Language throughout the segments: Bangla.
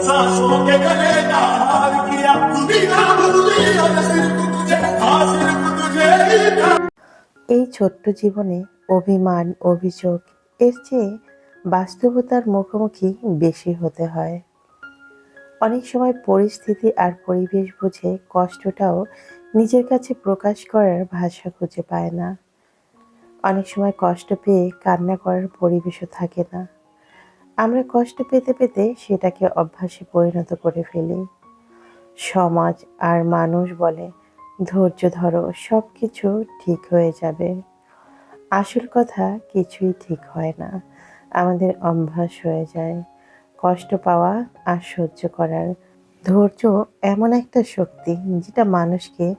सांसों के गले का हार किया दुनिया बदली और सिर्फ तुझे हाँ सिर्फ तुझे ही प्यार এই ছোট্ট জীবনে অভিমান অভিযোগ এর চেয়ে বাস্তবতার মুখোমুখি বেশি হতে হয় অনেক সময় পরিস্থিতি আর পরিবেশ বুঝে কষ্টটাও নিজের কাছে প্রকাশ করার ভাষা খুঁজে পায় না অনেক সময় কষ্ট পেয়ে কান্না করার পরিবেশও থাকে না আমরা কষ্ট পেতে পেতে সেটাকে অভ্যাসে পরিণত করে ফেলি। সমাজ আর মানুষ বলে, ধৈর্য ধরো সব কিছু ঠিক হয়ে যাবে। আসল কথা, কিছুই ঠিক হয় না। আমাদের অভ্যাস হয়ে যায়। কষ্ট পাওয়া আর সহ্য করার। ধৈর্য এমন একটা শক্তি যেটা মানুষকে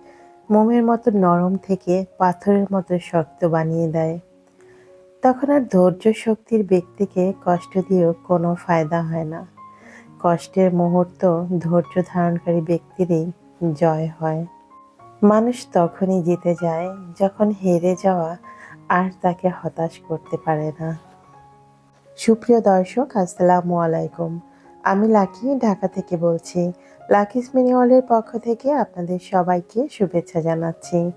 মোমের মতো নরম থেকে পাথরের মতো শক্ত বানিয়ে দেয়। তখন আর ধৈর্য শক্তির ব্যক্তিকে কষ্ট দিয়েও কোনো ফায়দা হয় না। কষ্টের মুহূর্ত ধৈর্য ধারণকারী ব্যক্তিরই জয় হয়। মানুষ তখনই জিতে যায় যখন হেরে যাওয়া আর তাকে হতাশ করতে পারে না। সুপ্রিয় দর্শক, আসসালামু আলাইকুম। আমি লাকি, ঢাকা থেকে বলছি। লাকিস মিনিওয়ালের পক্ষ থেকে আপনাদের সবাইকে শুভেচ্ছা জানাচ্ছি।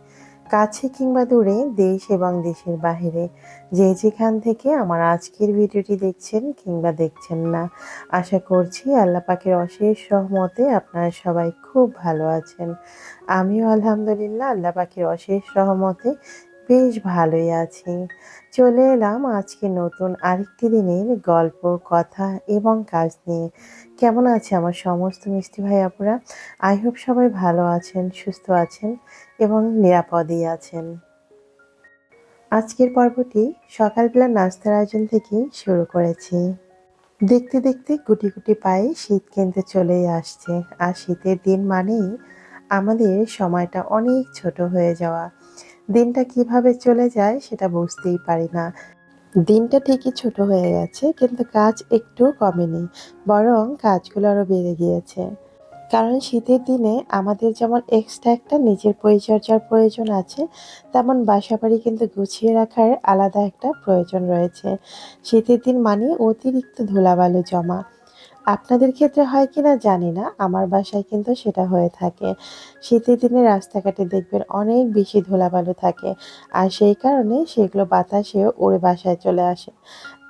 কাছে কিংবা দূরে দেশ এবং দেশের বাহিরে। যে যেখান থেকে আমার আজকের ভিডিওটি দেখছেন কিংবা দেখছেন না, আশা করছি আল্লাহ পাকের অশেষ সহমতে আপনারা সবাই খুব ভালো আছেন। আমিও আলহামদুলিল্লাহ আল্লাহ পাখির অশেষ সহমতে বেশ ভালোই আছি। চলে এলাম আজকে নতুন আরেকটি দিনের গল্প, কথা এবং কাজ নিয়ে। কেমন আছে আমার সমস্ত মিষ্টি ভাই আপুরা? আই হোপ সবাই ভালো আছেন, সুস্থ আছেন এবং নিরাপদেই আছেন। আজকের পর্বটি সকালবেলা নাস্তার আয়োজন থেকেই শুরু করেছি। দেখতে দেখতে গুটি গুটি পায়ে শীত কিনতে চলেই আসছে। আর শীতের দিন মানেই আমাদের সময়টা অনেক ছোট হয়ে যাওয়া। দিনটা কীভাবে চলে যায় সেটা বুঝতেই পারি না। দিনটা ঠিকই ছোট হয়ে গেছে, কিন্তু কাজ একটু কমেনি, বরং কাজগুলো আরও বেড়ে গিয়েছে। কারণ শীতের দিনে আমাদের যেমন এক্সট্রা একটা নিজের পরিচর্যার প্রয়োজন আছে, তেমন বাসা বাড়ি কিন্তু গুছিয়ে রাখার আলাদা একটা প্রয়োজন রয়েছে। শীতের দিন মানে অতিরিক্ত ধুলাবালু জমা। আপনাদের ক্ষেত্রে হয় কি না জানি না, আমার বাসায় কিন্তু সেটা হয়ে থাকে। শীতের দিনে রাস্তাঘাটে দেখবেন অনেক বেশি ধুলাবালু থাকে, আর সেই কারণে সেগুলো বাতাসে উড়ে বাসায় চলে আসে।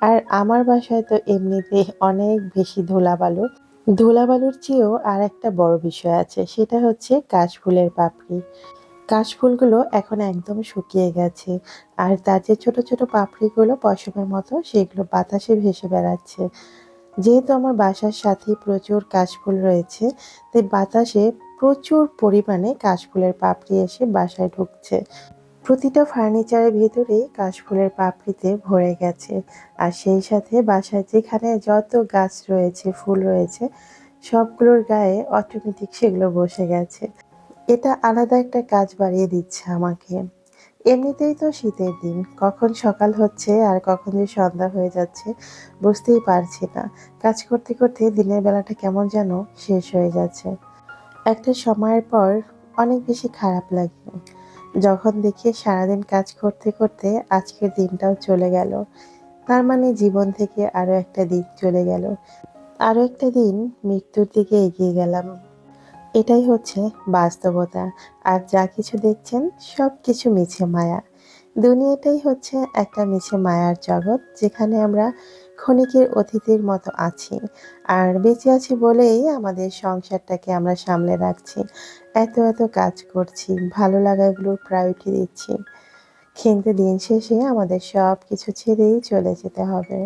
আর আমার বাসায় তো এমনিতে অনেক বেশি ধুলাবালু। ধুলাবালুর চেয়েও আর একটা বড় বিষয় আছে, সেটা হচ্ছে কাশফুলের পাপড়ি। কাশফুলগুলো এখন একদম শুকিয়ে গেছে, আর তার যে ছোট ছোট পাপড়িগুলো পশমের মতো, সেগুলো বাতাসে ভেসে বেড়াচ্ছে। যেহেতু আমার বাসার সাথে প্রচুর কাশফুল রয়েছে, তাই বাতাসে প্রচুর পরিমাণে কাশফুলের পাপড়ি এসে বাসায় ঢুকছে। প্রতিটা ফার্নিচারের ভেতরেই কাশফুলের পাপড়িতে ভরে গেছে। আর সেই সাথে বাসায় যেখানে যত গাছ রয়েছে, ফুল রয়েছে, সবগুলোর গায়ে অটোমেটিক সেগুলো বসে গেছে। এটা আলাদা একটা কাজ বাড়িয়ে দিচ্ছে আমাকে। এমনিতেই তো শীতের দিন। কখন সকাল হচ্ছে আর কখন যে সন্ধ্যা হয়ে যাচ্ছে বুঝতেই পারছি না। কাজ করতে করতে দিনের বেলাটা কেমন যেন শেষ হয়ে যাচ্ছে। একটা সময়ের পর অনেক বেশি খারাপ লাগে যখন দেখি সারাদিন কাজ করতে করতে আজকের দিনটাও চলে গেল। তার মানে জীবন থেকে আরও একটা দিন চলে গেল। আরও একটা দিন মৃত্যুর দিকে এগিয়ে গেলাম। এটাই হচ্ছে বাস্তবতা। আর যা কিছু দেখছেন, সব কিছু মিছে মায়া। দুনিয়াটাই হচ্ছে একটা মিছে মায়ার জগৎ, যেখানে আমরা ক্ষণিকের অতিথির মতো আছি। আর বেঁচে আছি বলেই আমাদের সংসারটাকে আমরা সামলে রাখছি। এত এত কাজ করছি, ভালো লাগাগুলোর প্রায়োরিটি দিচ্ছি। কিন্তু দিন শেষে আমাদের সব কিছু ছেড়েই চলে যেতে হবে।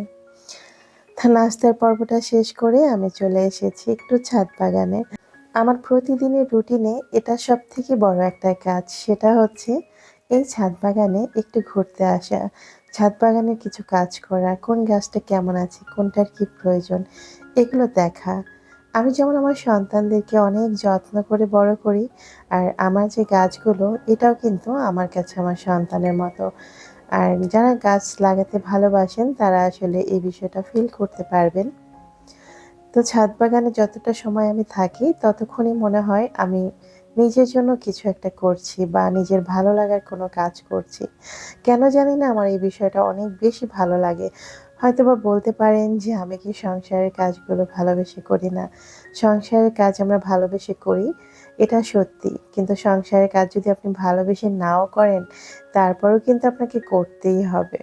নাস্তার পর্বটা শেষ করে আমি চলে এসেছি একটু ছাদ বাগানে। আমার প্রতিদিনের রুটিনে এটা সব থেকে বড় একটা কাজ। সেটা হচ্ছে এই ছাদ বাগানে একটু ঘুরতে আসা। ছাদ বাগানের কিছু কাজ করা, কোন গাছটা কেমন আছে, কোনটার কি প্রয়োজন, এগুলো দেখা। আমি যেমন আমার সন্তানদেরকে অনেক যত্ন করে বড় করি, আর আমার যে গাছগুলো, এটাও কিন্তু আমার কাছে আমার সন্তানের মতো। আর যারা গাছ লাগাতে ভালোবাসেন, তারা আসলে এই বিষয়টা ফিল করতে পারবেন। তো ছাদ বাগানে যতটা সময় আমি থাকি, ততক্ষণই মনে হয় আমি নিজের জন্য কিছু একটা করছি বা নিজের ভালো লাগার কোনো কাজ করছি। কেন জানি না আমার এই বিষয়টা অনেক বেশি ভালো লাগে। হয়তো বা বলতে পারেন যে আমি কি সংসারের কাজগুলো ভালোবেসে করি না। সংসারের কাজ আমরা ভালোবেসে করি, এটা সত্যি। কিন্তু সংসারের কাজ যদি আপনি ভালোবেসে নাও করেন, তারপরেও কিন্তু আপনাকে করতেই হবে।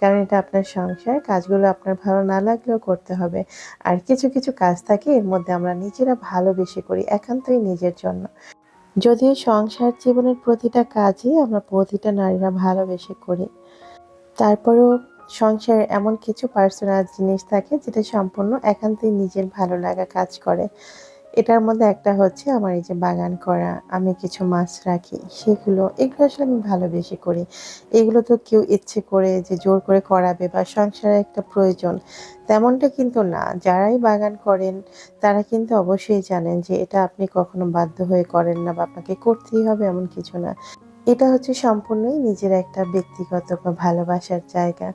কারণ এটা আপনার সংসার, কাজগুলো আপনার ভালো না লাগলেও করতে হবে। আর কিছু কিছু কাজ থাকে, এর মধ্যে আমরা নিজেরা ভালোবেসে করি, একান্তই নিজের জন্য। যদিও সংসার জীবনের প্রতিটা কাজই আমরা প্রতিটা নারীরা ভালোবেসে করি। তারপরেও সংসারে এমন কিছু পার্সোনাল জিনিস থাকে, যেটা সম্পূর্ণ একান্তই নিজের ভালো লাগা কাজ করে। এটার মধ্যে একটা হচ্ছে আমার এই যে বাগান করা, আমি কিছু মাছ রাখি, সেগুলো, এগুলো আসলে আমি ভালোবেসে করি। এগুলো তো কেউ ইচ্ছে করে যে জোর করে করাবে বা সংসারে একটা প্রয়োজন, তেমনটা কিন্তু না। যারাই বাগান করেন, তারা কিন্তু অবশ্যই জানেন যে এটা আপনি কখনো বাধ্য হয়ে করেন না বা আপনাকে করতেই হবে এমন কিছু না। এটা হচ্ছে সম্পূর্ণই নিজের একটা ব্যক্তিগত বা ভালোবাসার জায়গা।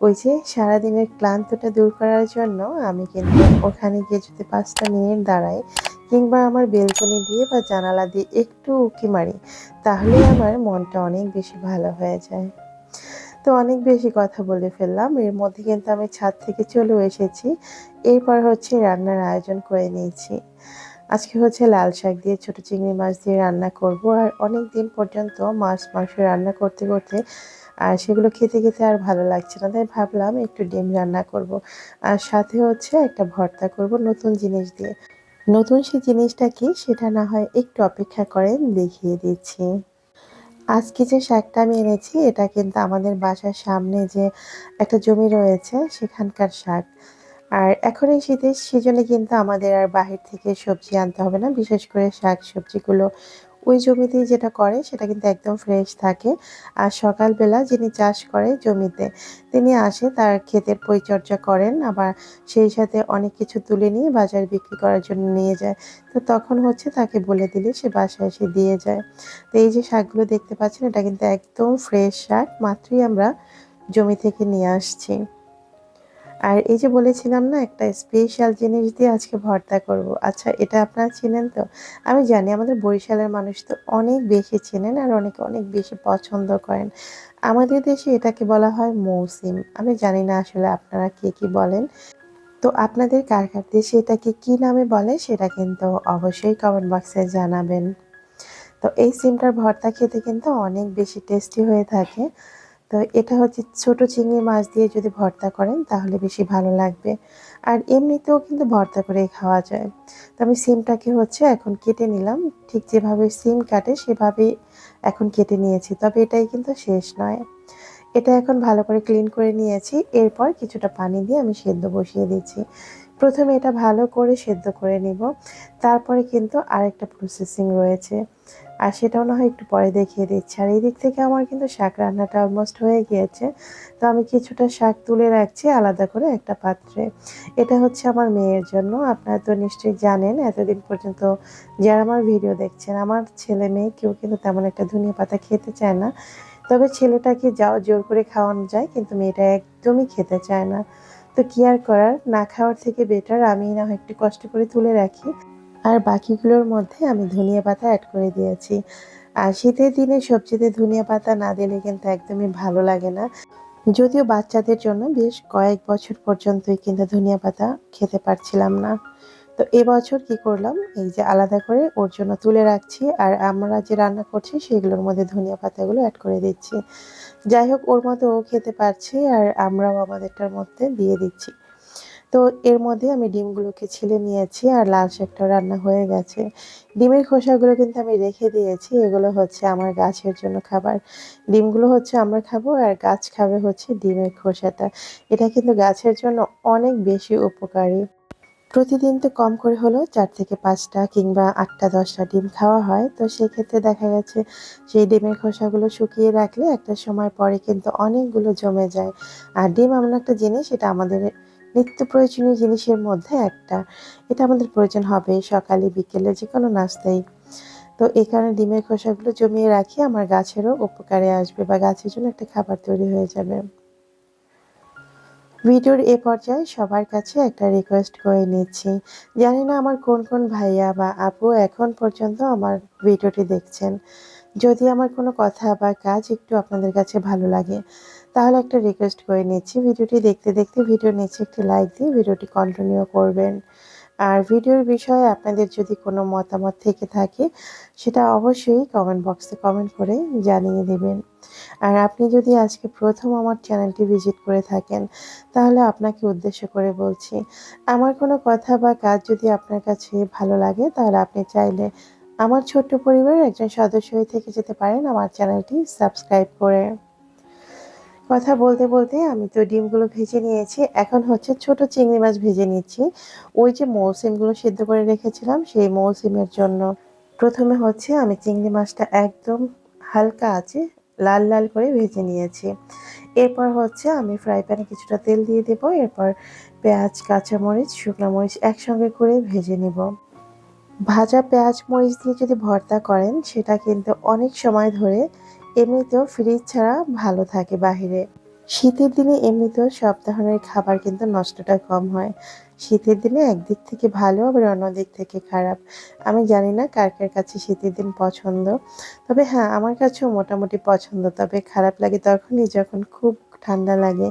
ওই যে সারাদিনের ক্লান্তটা দূর করার জন্য আমি কিন্তু ওখানে গিয়ে যদি পাঁচটা মিনিট দাঁড়াই কিংবা আমার বেলকনি দিয়ে বা জানালা দিয়ে একটু উঁকি মারি, তাহলে আমার মনটা অনেক বেশি ভালো হয়ে যায়। তো অনেক বেশি কথা বলে ফেললাম, এর মধ্যে কিন্তু আমি ছাদ থেকে চলেও এসেছি। এরপর হচ্ছে রান্নার আয়োজন করে নিয়েছি। আজকে হচ্ছে লাল শাক দিয়ে ছোট চিংড়ি মাছ দিয়ে রান্না করব আর অনেক দিন পর্যন্ত মাছ মাংস রান্না করতে করতে, আর সেগুলো খেতে খেতে আর ভালো লাগছে না। তাই ভাবলাম একটু ডিম রান্না করব। আর সাথে হচ্ছে একটা ভর্তা করব নতুন জিনিস দিয়ে। নতুন সেই জিনিসটা কি সেটা না হয় একটু অপেক্ষা করেন, দেখিয়ে দিচ্ছি। আজকে যে শাকটা আমি এনেছি, এটা কিন্তু আমাদের বাসার সামনে যে একটা জমি রয়েছে, সেখানকার শাক। আর এখন এই শীতের সিজনে কিন্তু আমাদের আর বাহির থেকে সবজি আনতে হবে না। বিশেষ করে শাক সবজিগুলো ওই জমিতেই যেটা করে সেটা কিন্তু একদম ফ্রেশ থাকে। আর সকালবেলা যিনি চাষ করে জমিতে, তিনি আসে তার ক্ষেতের পরিচর্যা করেন। আবার সেই সাথে অনেক কিছু তুলে নিয়ে বাজার বিক্রি করার জন্য নিয়ে যায়। তো তখন হচ্ছে তাকে বলে দিলে সে বাসায় এসে দিয়ে যায়। তো এই যে শাকগুলো দেখতে পাচ্ছেন, এটা কিন্তু একদম ফ্রেশ শাক, মাত্রই আমরা জমি থেকে নিয়ে আসছি। আর এই যে বলেছিলাম না, একটা স্পেশাল জিনিস দিয়ে আজকে ভর্তা করব। আচ্ছা এটা আপনারা চেনেন তো? আমি জানি আমাদের বরিশালের মানুষ তো অনেক বেশি চেনেন আর অনেকে অনেক বেশি পছন্দ করেন। আমাদের দেশে এটাকে বলা হয় মৌসিম। আমি জানি না আসলে আপনারা কে কি বলেন। তো আপনাদের কার কার দেশে এটাকে কী নামে বলে সেটা কিন্তু অবশ্যই কমেন্ট বক্সে জানাবেন। তো এই সিমটার ভর্তা খেতে কিন্তু অনেক বেশি টেস্টি হয়ে থাকে। তো এটা হচ্ছে ছোট চিংড়ি মাছ দিয়ে যদি ভর্তা করেন, তাহলে বেশি ভালো লাগবে। আর এমনিতেও কিন্তু ভর্তা করে খাওয়া যায়। তো আমি সিমটাকে হচ্ছে এখন কেটে নিলাম। ঠিক যেভাবে সিম কাটে, সেভাবেই এখন কেটে নিয়েছি। তবে এটাই কিন্তু শেষ নয়। এটা এখন ভালো করে ক্লিন করে নিয়েছি। এরপর কিছুটা পানি দিয়ে আমি সেদ্ধ বসিয়ে দিচ্ছি। প্রথমে এটা ভালো করে সেদ্ধ করে নিব। তারপরে কিন্তু আরেকটা প্রসেসিং রয়েছে। আর সেটাও না হয় একটু পরে দেখিয়ে দিচ্ছি। আর এই দিক থেকে আমার কিন্তু শাক রান্নাটা অলমোস্ট হয়ে গিয়েছে। তো আমি কিছুটা শাক তুলে রাখছি আলাদা করে একটা পাত্রে। এটা হচ্ছে আমার মেয়ের জন্য। আপনারা তো নিশ্চয়ই জানেন, এতদিন পর্যন্ত যারা আমার ভিডিও দেখছেন, আমার ছেলে মেয়ে কেউ কিন্তু তেমন একটা ধনিয়া পাতা খেতে চায় না। তবে ছেলেটাকে যাও জোর করে খাওয়ানো যায়, কিন্তু মেয়েটা একদমই খেতে চায় না। তো কি আর করার? না খাওয়ার থেকে বেটার আমি না একটু কষ্ট করে তুলে রাখি। আর বাকিগুলোর মধ্যে আমি ধনিয়া পাতা অ্যাড করে দিয়েছি। আর শীতের দিনে সবজিতে ধনিয়া পাতা না দিলে কিন্তু একদমই ভালো লাগে না। যদিও বাচ্চাদের জন্য বেশ কয়েক বছর পর্যন্তই কিন্তু ধনিয়া পাতা খেতে পারছিলাম না। তো এবছর কি করলাম? এই যে আলাদা করে ওর জন্য তুলে রাখছি আর আমরা যে রান্না করছি সেগুলোর মধ্যে ধনিয়া পাতাগুলো অ্যাড করে দিচ্ছি। যাই হোক, ওর মতো ও খেতে পারছে আর আমরাও আমাদেরটার মধ্যে দিয়ে দিচ্ছি। তো এর মধ্যে আমি ডিমগুলোকে ছিলে নিয়েছি আর লাল শাকটা রান্না হয়ে গেছে। ডিমের খোসাগুলো কিন্তু আমি রেখে দিয়েছি। এগুলো হচ্ছে আমার গাছের জন্য খাবার। ডিমগুলো হচ্ছে আমরা খাব আর গাছ খাবে হচ্ছে ডিমের খোসাটা। এটা কিন্তু গাছের জন্য অনেক বেশি উপকারী। প্রতিদিন তো কম করে হলেও চার থেকে পাঁচটা কিংবা আটটা, দশটা ডিম খাওয়া হয়। তো সেক্ষেত্রে দেখা গেছে সেই ডিমের খোসাগুলো শুকিয়ে রাখলে একটা সময় পরে কিন্তু অনেকগুলো জমে যায়। আর ডিম এমন একটা জিনিস, এটা আমাদের নিত্য প্রয়োজনীয় জিনিসের মধ্যে একটা। এটা আমাদের প্রয়োজন হবে সকালে, বিকেলে যে কোনো নাস্তায় তো এই কারণে ডিমের খোসাগুলো জমিয়ে রাখি, আমার গাছেরও উপকারে আসবে বা গাছের জন্য একটা খাবার তৈরি হয়ে যাবে। ভিডিওর এ পর্যায়ে সবার কাছে একটা রিকোয়েস্ট করে নিচ্ছি। জানি না আমার কোন কোন ভাইয়া বা আপু এখন পর্যন্ত আমার ভিডিওটি দেখছেন। যদি আমার কোনো কথা বা কাজ একটু আপনাদের কাছে ভালো লাগে তাহলে একটা রিকোয়েস্ট করে নিচ্ছি। ভিডিওটি দেখতে দেখতে ভিডিও নিচে একটি লাইক দিয়ে ভিডিওটি কন্টিনিউ করবেন। আর ভিডিওর বিষয়ে আপনাদের যদি কোনো মতামত থেকে থাকে, সেটা অবশ্যই কমেন্ট বক্সে কমেন্ট করে জানিয়ে দেবেন। আর আপনি যদি আজকে প্রথম আমার চ্যানেলটি ভিজিট করে থাকেন, তাহলে আপনাকে উদ্দেশ্য করে বলছি, আমার কোনো কথা বা কাজ যদি আপনার কাছে ভালো লাগে, তাহলে আপনি চাইলে আমার ছোট্ট পরিবারের একজন সদস্য হয়ে থেকে যেতে পারেন। আমার চ্যানেলটি সাবস্ক্রাইব করে। কথা বলতে বলতে আমি তো ডিমগুলো ভেজে নিয়েছি। এখন হচ্ছে ছোট চিংড়ি মাছ ভেজে নিচ্ছি। ওই যে মৌসিমগুলো সিদ্ধ করে রেখেছিলাম, সেই মৌসিমের জন্য প্রথমে হচ্ছে আমি চিংড়ি মাছটা একদম হালকা আছে লাল লাল করে ভেজে নিয়েছি। এরপর হচ্ছে আমি ফ্রাই প্যানে কিছুটা তেল দিয়ে দেবো, এরপর পেঁয়াজ, কাঁচামরিচ, শুকনো মরিচ একসঙ্গে করে ভেজে নেব। ভাজা পেঁয়াজ মরিচ দিয়ে যদি ভর্তা করেন, সেটা কিন্তু অনেক সময় ধরে এমনিতেও ফ্রিজ ছাড়া ভালো থাকে বাহিরে। শীতের দিনে এমনিতেও সব ধরনের খাবার কিন্তু নষ্টটা কম হয়। শীতের দিনে একদিক থেকে ভালো, আবার অন্য দিক থেকে খারাপ। আমি জানি না কার কার কাছে শীতের দিন পছন্দ। তবে হ্যাঁ আমার কাছেও মোটামুটি পছন্দ। তবে খারাপ লাগে তখনই যখন খুব ঠান্ডা লাগে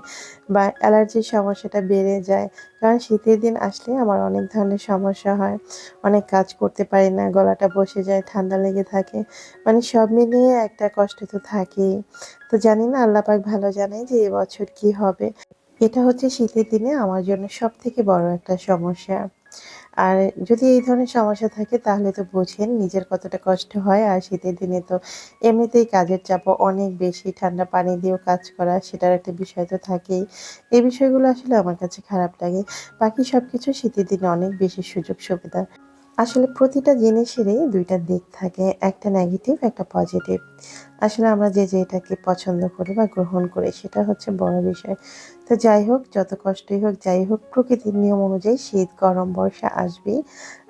বা অ্যালার্জির সমস্যাটা বেড়ে যায়। কারণ শীতের দিন আসলে আমার অনেক ধরনের সমস্যা হয়। অনেক কাজ করতে পারি না, গলাটা বসে যায়, ঠান্ডা লেগে থাকে। মানে সব মিলিয়ে একটা কষ্ট তো থাকেই। তো জানি না, আল্লাহ পাক ভালো জানে যে এবছর কি হবে। এটা হচ্ছে শীতের দিনে আমার জন্য সব থেকে বড় একটা সমস্যা। আর যদি এই ধরনের সমস্যা থাকে, তাহলে তো বোঝেন নিজের কতটা কষ্ট হয়। আর শীতের দিনে তো এমনিতেই কাজের চাপ অনেক বেশি। ঠান্ডা পানি দিয়েও কাজ করা সেটার একটা বিষয় তো থাকেই। এই বিষয়গুলো আসলে আমার কাছে খারাপ লাগে। বাকি সব কিছু শীতের দিনে অনেক বেশি সুযোগ সুবিধা আসলে প্রতিটা জিনিসেরই দুইটা দিক থাকে, একটা নেগেটিভ একটা পজিটিভ আসলে আমরা যে যেটাকে পছন্দ করি বা গ্রহণ করি সেটা হচ্ছে বড় বিষয়। তো যাই হোক, যত কষ্টই হোক, যাই হোক, প্রকৃতির নিয়ম অনুযায়ী শীত, গরম, বর্ষা আসবেই।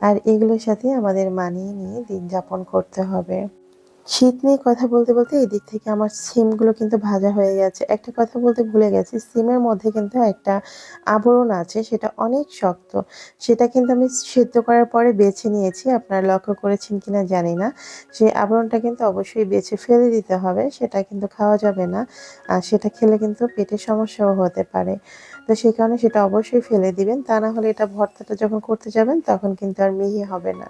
আর এগুলোর সাথে আমাদের মানিয়ে নিয়ে দিন যাপন করতে হবে। শীত নিয়ে কথা বলতে বলতে এই দিক থেকে আমার সিমগুলো কিন্তু ভাজা হয়ে গেছে। একটা কথা বলতে ভুলে গেছি, সিমের মধ্যে কিন্তু একটা আবরণ আছে, সেটা অনেক শক্ত। সেটা কিন্তু আমি সেদ্ধ করার পরে বেছে নিয়েছি, আপনারা লক্ষ্য করেছেন কিনা জানি না। সেই আবরণটা কিন্তু অবশ্যই বেছে ফেলে দিতে হবে, সেটা কিন্তু খাওয়া যাবে না। আর সেটা খেলে কিন্তু পেটের সমস্যাও হতে পারে। তো সেই কারণে সেটা অবশ্যই ফেলে দিবেন, তা না হলে এটা ভর্তাটা যখন করতে যাবেন, তখন কিন্তু আর মিহি হবে না।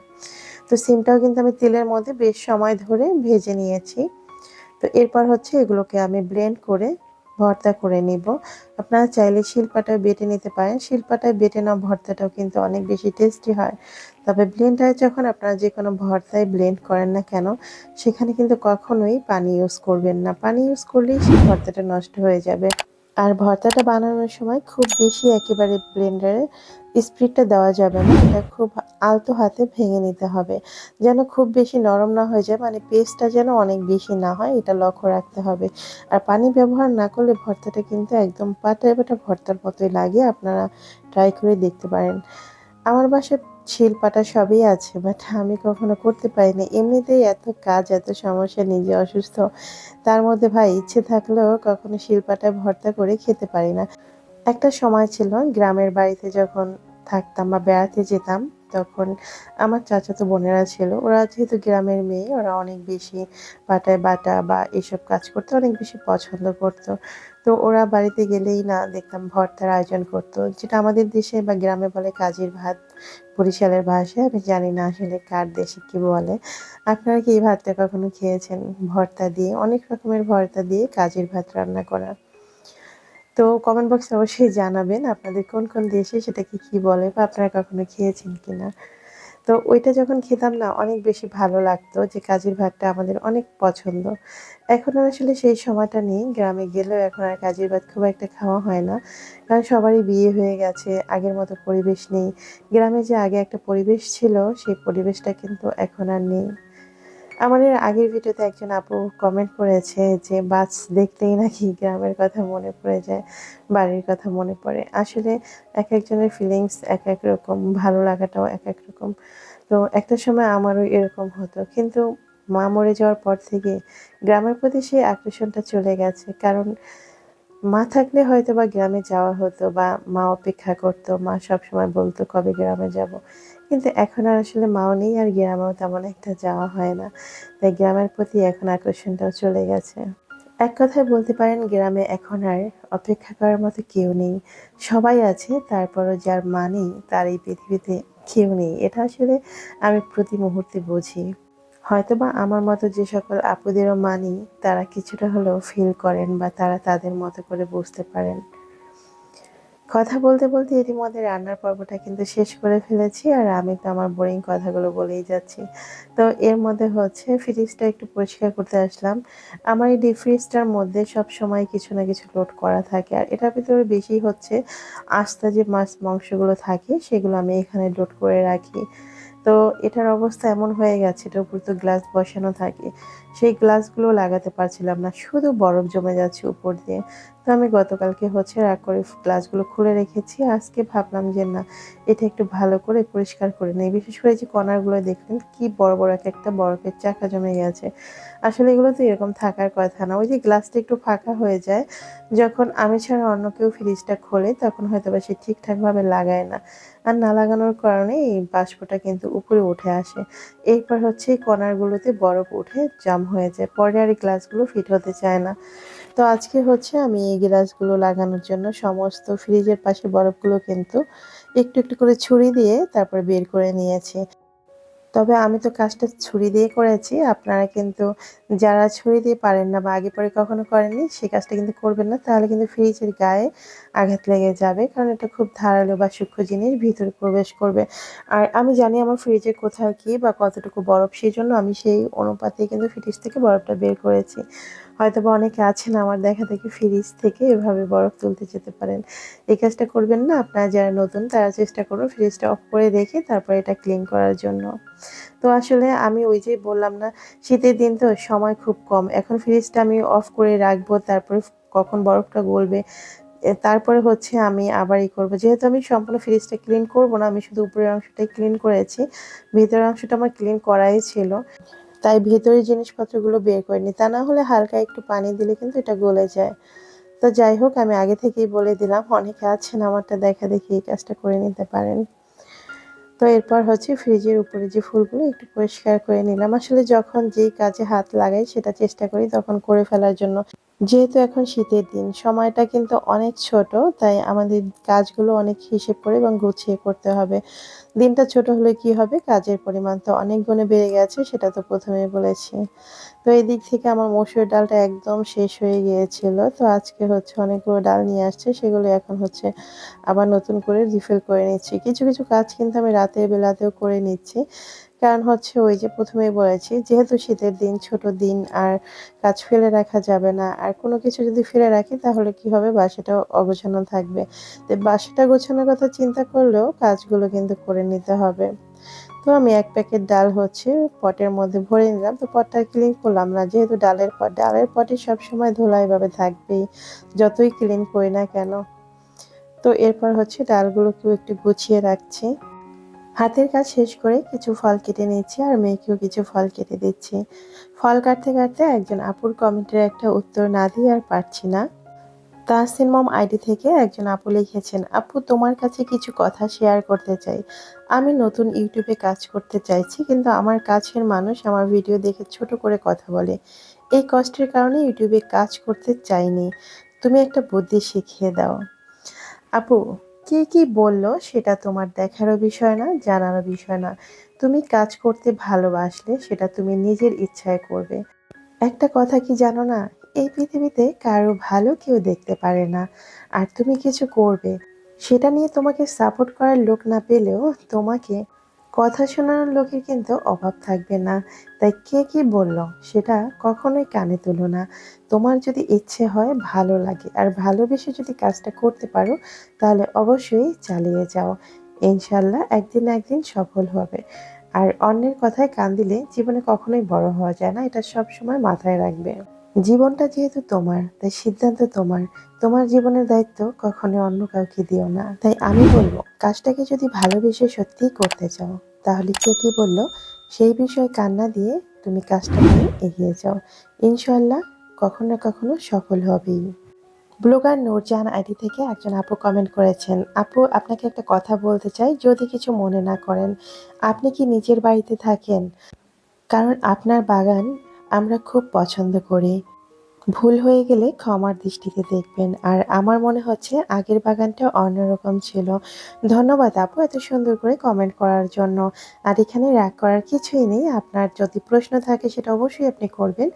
তো সিমটাও কিন্তু আমি তেলের মধ্যে বেশ সময় ধরে ভেজে নিয়েছি। তো এরপর হচ্ছে এগুলোকে আমি ব্লেন্ড করে ভর্তা করে নিব। আপনারা চাইলে শিলপাটায় বেটে নিতে পারেন। শিলপাটায় বেটে নেওয়া ভর্তাটাও কিন্তু অনেক বেশি টেস্টি হয়। তবে ব্লেন্ডারে যখন আপনারা যে কোনো ভর্তায় ব্লেন্ড করেন না কেন, সেখানে কিন্তু কখনোই পানি ইউজ করবেন না। পানি ইউজ করলেই সেই ভর্তাটা নষ্ট হয়ে যাবে। আর ভর্তাটা বানানোর সময় খুব বেশি একেবারে ব্লেন্ডারে স্পিডটা দেওয়া যাবে না, এটা খুব আলতো হাতে ভেঙে নিতে হবে। যেন খুব বেশি নরম না হয়ে যায় মানে পেস্টটা যেন অনেক বেশি না হয়, এটা লক্ষ্য রাখতে হবে। আর পানি ব্যবহার না করলে ভর্তাটা কিন্তু একদম পাতায় পাতা ভর্তার মতোই লাগে, আপনারা ট্রাই করে দেখতে পারেন। আমার বাসায় শিলপাটা সবই আছে বাট আমি কখনো করতে পারিনি। এমনিতেই এত কাজ, এত সমস্যা, নিজে অসুস্থ। তার মধ্যে ভাই, ইচ্ছে থাকলেও কখনো শিলপাটায় ভর্তা করে খেতে পারি না। একটা সময় ছিল, গ্রামের বাড়িতে যখন থাকতাম বা বেড়াতে যেতাম, তখন আমার চাচাতো বোনেরা ছিল। ওরা যেহেতু গ্রামের মেয়ে, ওরা অনেক বেশি বাটায় বাটা বা এসব কাজ করতে, অনেক বেশি পছন্দ করতো। তো ওরা বাড়িতে গেলেই না, দেখতাম ভর্তার আয়োজন করতো। যেটা আমাদের দেশে বা গ্রামে বলে কাজের ভাত, বরিশালের ভাষায়, আমি জানি না আসলে কার দেশে কি বলে। আপনারা কি এই ভাতটা কখনো খেয়েছেন? ভর্তা দিয়ে, অনেক রকমের ভর্তা দিয়ে কাজের ভাত রান্না করা। তো কমেন্ট বক্সে অবশ্যই জানাবেন আপনাদের কোন কোন দেশে সেটাকে কি বলে বা আপনারা কখনো খেয়েছেন কিনা। তো ওইটা যখন খেতাম না, অনেক বেশি ভালো লাগতো যে কাজের ভাতটা আমাদের অনেক পছন্দ। এখন আর আসলে সেই সময়টা নেই, গ্রামে গেলেও এখন আর কাজের ভাত খুব একটা খাওয়া হয় না। কারণ সবারই বিয়ে হয়ে গেছে, আগের মতো পরিবেশ নেই। গ্রামে যে আগে একটা পরিবেশ ছিল, সেই পরিবেশটা কিন্তু এখন আর নেই। আমার আগের ভিডিওতে একজন আপু কমেন্ট করেছে যে, বাস দেখলেই নাকি গ্রামের কথা মনে পড়ে যায়, বাড়ির কথা মনে পড়ে। আসলে এক একজনের ফিলিংস এক এক রকম, ভালো লাগাটাও এক এক রকম। তো একটা সময় আমারও এরকম হতো। কিন্তু মা মরে যাওয়ার পর থেকে গ্রামের প্রতি সেই আকর্ষণটা চলে গেছে। কারণ মা থাকলে হয়তো বা গ্রামে যাওয়া হতো বা মা অপেক্ষা করতো, মা সবসময় বলতো কবে গ্রামে যাব। কিন্তু এখন আর আসলে মাও নেই আর গ্রামেও তেমন একটা যাওয়া হয় না। তাই গ্রামের প্রতি এখন আকর্ষণটাও চলে গেছে। এক কথায় বলতে পারেন, গ্রামে এখন আর অপেক্ষা করার মতো কেউ নেই। সবাই আছে, তারপরও যার মা নেই, তার এই পৃথিবীতে কেউ নেই। এটা আসলে আমি প্রতি মুহূর্তে বুঝি। হয়তোবা আমার মতো যে সকল আপুদেরও মানি, তারা কিছুটা হলেও ফিল করেন বা তারা তাদের মতো করে বুঝতে পারেন। কথা বলতে বলতে ইতিমধ্যে রান্নার পর্বটা কিন্তু শেষ করে ফেলেছি, আর আমি তো আমার বোরিং কথাগুলো বলেই যাচ্ছি। তো এর মধ্যে হচ্ছে ফ্রিজটা একটু পরিষ্কার করতে আসলাম। আমার এই ডিপ ফ্রিজটার মধ্যে সব সময় কিছু না কিছু লোড করা থাকে, আর এটার ভিতরে বেশি হচ্ছে আস্তা যে মাছ, মাংসগুলো থাকে, সেগুলো আমি এখানে লোড করে রাখি। তো এটার অবস্থা এমন হয়ে গেছে, এটার উপর তো গ্লাস বসানো থাকে। সেই গ্লাসগুলো লাগাতে পারছিলাম না, শুধু বরফ জমে যাচ্ছে উপর দিয়ে। তো আমি গতকালকে হচ্ছে রাগ করে গ্লাসগুলো খুলে রেখেছি, আজকে ভাবলাম যে না, এটা একটু ভালো করে পরিষ্কার করে নেই। বিশেষ করে যে কণারগুলো দেখলেন, কি বড় বড় এক একটা বরফের চাকা জমে গেছে। আসলে এগুলো তো এরকম থাকার কথা না। ওই যে গ্লাসটা একটু ফাঁকা হয়ে যায়, যখন আমি ছাড়া অন্য কেউ ফ্রিজটা খোলে, তখন হয়তো বা সে ঠিকঠাকভাবে লাগায় না। আর না লাগানোর কারণে এই বাষ্পটা কিন্তু উপরে উঠে আসে। এরপর হচ্ছে এই কর্নারগুলোতে বরফ উঠে জাম হয়ে যায়। পরে আর এই গ্লাসগুলো ফিট হতে চায় না। তো আজকে হচ্ছে আমি এই গ্লাসগুলো লাগানোর জন্য সমস্ত ফ্রিজের পাশে বরফগুলো কিন্তু একটু একটু করে ছুরি দিয়ে তারপরে বের করে নিয়েছি। তবে আমি তো কাজটা ছুরি দিয়ে করেছি আপনারা কিন্তু যারা ছুরি দিয়ে পারেন না বা আগে পরে কখনো করেননি, সেই কাজটা কিন্তু করবেন না। তাহলে কিন্তু ফ্রিজের গায়ে আঘাত লেগে যাবে, কারণ এটা খুব ধারালো বা সূক্ষ্ম জিনিস, ভিতরে প্রবেশ করবে। আর আমি জানি আমার ফ্রিজে কোথায় কি বা কতটুকু বরফ সেই জন্য আমি সেই অনুপাতে কিন্তু ফ্রিজ থেকে বরফটা বের করেছি। হয়তো বা অনেকে আছেন আমার দেখা দেখি ফ্রিজ থেকে এভাবে বরফ তুলতে যেতে পারেন। এই কাজটা করবেন না, আপনারা যারা নতুন তারা চেষ্টা করুন ফ্রিজটা অফ করে রেখে তারপরে এটা ক্লিন করার জন্য। তো আসলে আমি ওই যে বললাম না, শীতের দিন তো সময় খুব কম। এখন ফ্রিজটা আমি অফ করে রাখব, তারপরে কখন বরফটা গলবে তারপরে হচ্ছে আমি আবার ই করব। যেহেতু আমি সম্পূর্ণ ফ্রিজটা ক্লিন করব না, আমি শুধু উপরের অংশটাই ক্লিন করেছি, ভিতরের অংশটা আমার ক্লিন করাই ছিল। তাই ভেতরের জিনিসপত্রগুলো বের করিনি তা না হলে হালকা একটু পানি দিলে কিন্তু এটা গলে যায়। তো যাই হোক, আমি আগে থেকেই বলে দিলাম, অনেকে আছেন আমারটা দেখা দেখি এই কাজটা করে নিতে পারেন। তো এরপর হচ্ছে ফ্রিজের উপরে যে ফুলগুলো একটু পরিষ্কার করে নিলাম। আসলে যখন যেই কাজে হাত লাগাই সেটা চেষ্টা করি তখন করে ফেলার জন্য। যেহেতু এখন শীতের দিন, সময়টা কিন্তু অনেক ছোট, তাই আমাদের কাজগুলো অনেক হিসেব করে এবং গুছিয়ে করতে হবে। দিনটা ছোট হলে কি হবে? কাজের পরিমাণ তো অনেক গুণে বেড়ে গেছে, সেটা তো প্রথমেই বলেছি। তো এই দিক থেকে আমার মসুর ডালটা একদম শেষ হয়ে গিয়েছিল। তো আজকে হচ্ছে অনেকগুলো ডাল নিয়ে আসছে, সেগুলো এখন হচ্ছে আবার নতুন করে রিফিল করে নিচ্ছি। কিছু কিছু কাজ কিন্তু আমি রাতের বেলাতেও করে নিচ্ছি। কারণ হচ্ছে ওই যে প্রথমেই বলেছি, যেহেতু শীতের দিন, ছোট দিন, আর কাজ ফেলে রাখা যাবে না, আর কোনো কিছু যদি ফেলে রাখি তাহলে কি হবে? বাসাটা অগোছানো থাকবে। তো বাসাটা গোছানোর কথা চিন্তা করলেও কাজগুলো কিন্তু করে নিতে হবে। তো আমি এক প্যাকেট ডাল হচ্ছে পটের মধ্যে ভরে নিলাম। তো পটটা ক্লিন করলাম না, যেহেতু ডালের পট, ডালের পটে সবসময় ধোলা এভাবে থাকবেই, যতই ক্লিন করি না কেন। তো এরপর হচ্ছে ডালগুলোকেও একটু গুছিয়ে রাখছি। হাতের কাজ শেষ করে কিছু ফল কেটে নিচ্ছি আর মেয়েকেও কিছু ফল কেটে দিচ্ছি। ফল কাটতে কাটতে একজন আপুর কমেন্টের একটা উত্তর না দিয়ে আর পারছি না। তাহসিন মম আইডি থেকে একজন আপু লিখেছেন, আপু, তোমার কাছে কিছু কথা শেয়ার করতে চাই। আমি নতুন ইউটিউবে কাজ করতে চাইছি, কিন্তু আমার কাছের মানুষ আমার ভিডিও দেখে ছোট করে কথা বলে। এই কষ্টের কারণে ইউটিউবে কাজ করতে চাইনি। তুমি একটা বুদ্ধি শিখিয়ে দাও। আপু কে কি বলল সেটা তোমার দেখারও বিষয় না, জানারও বিষয় না। তুমি কাজ করতে ভালোবাসলে সেটা তুমি নিজের ইচ্ছায় করবে। একটা কথা কি জানো না, এই পৃথিবীতে কারও ভালো কেউ দেখতে পারে না, আর তুমি কিছু করবে। সেটা নিয়ে তোমাকে সাপোর্ট করার লোক না পেলেও তোমাকে কথা শোনানোর লোকের কিন্তু অভাব থাকবে না। তাই কে কি বলল, সেটা কখনোই কানে তুলো না। তোমার যদি ইচ্ছে হয় ভালো লাগে, আর ভালোবেসে যদি কাজটা করতে পারো, তাহলে অবশ্যই চালিয়ে যাও। ইনশাল্লাহ একদিন একদিন সফল হবে। আর অন্যের কথায় কান দিলে জীবনে কখনোই বড় হওয়া যায় না, এটা সব সময় মাথায় রাখবে। জীবনটা যেহেতু তোমার, তাই সিদ্ধান্ত তোমার। তোমার জীবনের দায়িত্ব কখনো অন্য কাউকে দিও না। তাই আমি বলব, কাজটাকে যদি ভালোবেসে সত্যিই করতে চাও, তাহলে কে কি বলল? সেই বিষয়ে কান্না দিয়ে তুমি কাজটা নিয়ে এগিয়ে যাও। ইনশাল্লাহ কখনো না কখনো সফল হবেই। ব্লগার নূরজাহান আইডি থেকে একজন আপু কমেন্ট করেছেন, আপু, আপনাকে একটা কথা বলতে চাই, যদি কিছু মনে না করেন, আপনি কি নিজের বাড়িতে থাকেন? কারণ আপনার বাগান আমরা খুব পছন্দ করি। ভুল হয়ে গেলে ক্ষমার দৃষ্টিতে দেখবেন। আর আমার মনে হচ্ছে আগের বাগানটা অন্যরকম ছিল। ধন্যবাদ আপু এত সুন্দর করে কমেন্ট করার জন্য। আর এখানে রাগ করার কিছুই নেই। আপনার যদি প্রশ্ন থাকে সেটা অবশ্যই আপনি করবেন।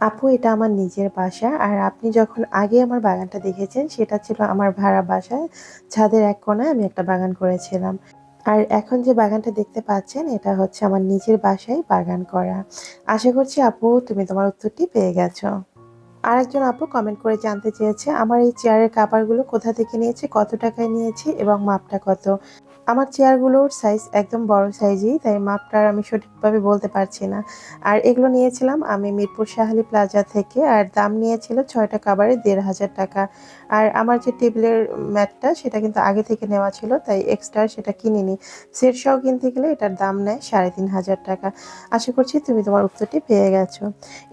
আপু, এটা আমার নিজের বাসা। আর আপনি যখন আগে আমার বাগানটা দেখেছেন, সেটা ছিল আমার ভাড়া বাসায়। ছাদের এক কোণায় আমি একটা বাগান করেছিলাম। আর এখন যে বাগানটা দেখতে পাচ্ছেন, এটা হচ্ছে আমার নিজের বাসায় বাগান করা। আশা করছি আপু, তুমি তোমার উত্তরটি পেয়ে গেছো। আরেকজন আপু কমেন্ট করে জানতে চেয়েছে, আমার এই চেয়ারের কাভারগুলো কোথা থেকে নিয়েছে, কত টাকায় নিয়েছি এবং মাপটা কত? আমার চেয়ারগুলোর সাইজ একদম বড় সাইজই তাই মাপটা আর আমি সঠিকভাবে বলতে পারছি না। আর এগুলো নিয়েছিলাম আমি মিরপুর শাহালি প্লাজা থেকে, আর দাম নিয়েছিল ছয়টা কাভারে দেড় হাজার টাকা। আর আমার যে টেবিলের ম্যাটটা, সেটা কিন্তু আগে থেকে নেওয়া ছিল, তাই এক্সট্রা সেটা কিনিনি। সেট সহ কিনতে গেলে এটার দাম নেয় সাড়ে তিন হাজার টাকা। আশা করছি তুমি তোমার উত্তরটি পেয়ে গেছো।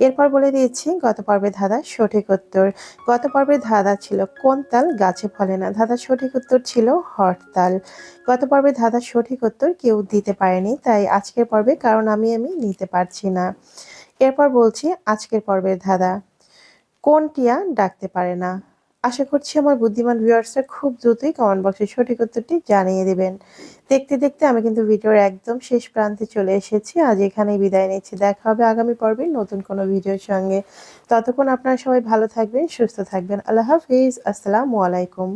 এরপর বলে দিয়েছি, গত পর্বে ধাঁধা সঠিক উত্তর। গত পর্বে ধাঁধা ছিল কোন তাল গাছে ফলে না? ধাঁধার সঠিক উত্তর ছিল হরতাল গত পর্বে ধাঁধার সঠিক উত্তর কেউ দিতে পারেনি, তাই আজকের পর্বে কারণ আমি আমি নিতে পারছি না। এরপর বলছি, আজকের পর্বের ধাঁধা কোন টিয়া ডাকতে পারে না? আশা করছি আমার বুদ্ধিমান ভিউয়ার্সরা খুব দ্রুতই কমেন্ট বক্সে সঠিক উত্তরটি জানিয়ে দেবেন। দেখতে দেখতে আমি কিন্তু ভিডিওর একদম শেষ প্রান্তে চলে এসেছি। আজ এখানেই বিদায় নিচ্ছি। দেখা হবে আগামী পর্বে নতুন কোনো ভিডিওর সঙ্গে। ততক্ষণ আপনারা সবাই ভালো থাকবেন, সুস্থ থাকবেন। আল্লাহ হাফিজ। আসসালামু আলাইকুম।